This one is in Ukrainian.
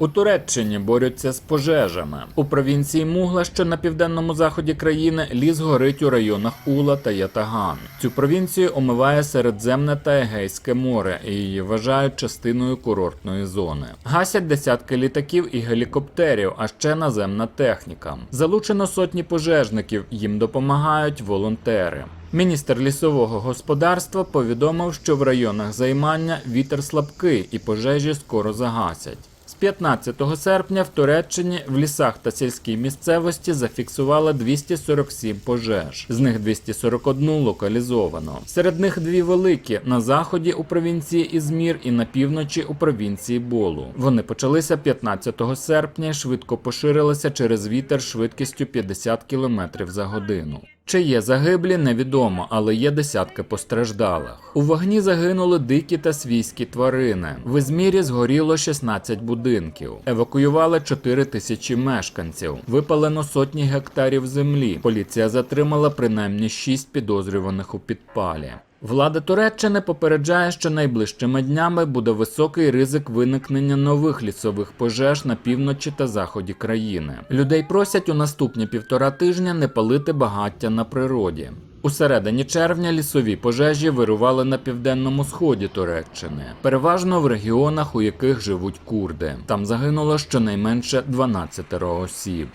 У Туреччині борються з пожежами. У провінції Мугла, що на південному заході країни, ліс горить у районах Ула та Ятаган. Цю провінцію омиває Середземне та Егейське море і її вважають частиною курортної зони. Гасять десятки літаків і гелікоптерів, а ще наземна техніка. Залучено сотні пожежників, їм допомагають волонтери. Міністр лісового господарства повідомив, що в районах займання вітер слабкий і пожежі скоро загасять. З 15 серпня в Туреччині в лісах та сільській місцевості зафіксували 247 пожеж, з них 241 локалізовано. Серед них дві великі на заході у провінції Ізмір і на півночі у провінції Болу. Вони почалися 15 серпня і швидко поширилися через вітер швидкістю 50 км за годину. Чи є загиблі, невідомо, але є десятки постраждалих. У вогні загинули дикі та свійські тварини. В Ізмірі згоріло 16 будинків. Евакуювали 4 тисячі мешканців. Випалено сотні гектарів землі. Поліція затримала принаймні 6 підозрюваних у підпалі. Влада Туреччини попереджає, що найближчими днями буде високий ризик виникнення нових лісових пожеж на півночі та заході країни. Людей просять у наступні півтора тижня не палити багаття на природі. У середині червня лісові пожежі вирували на південному сході Туреччини, переважно в регіонах, у яких живуть курди. Там загинуло щонайменше 12 осіб.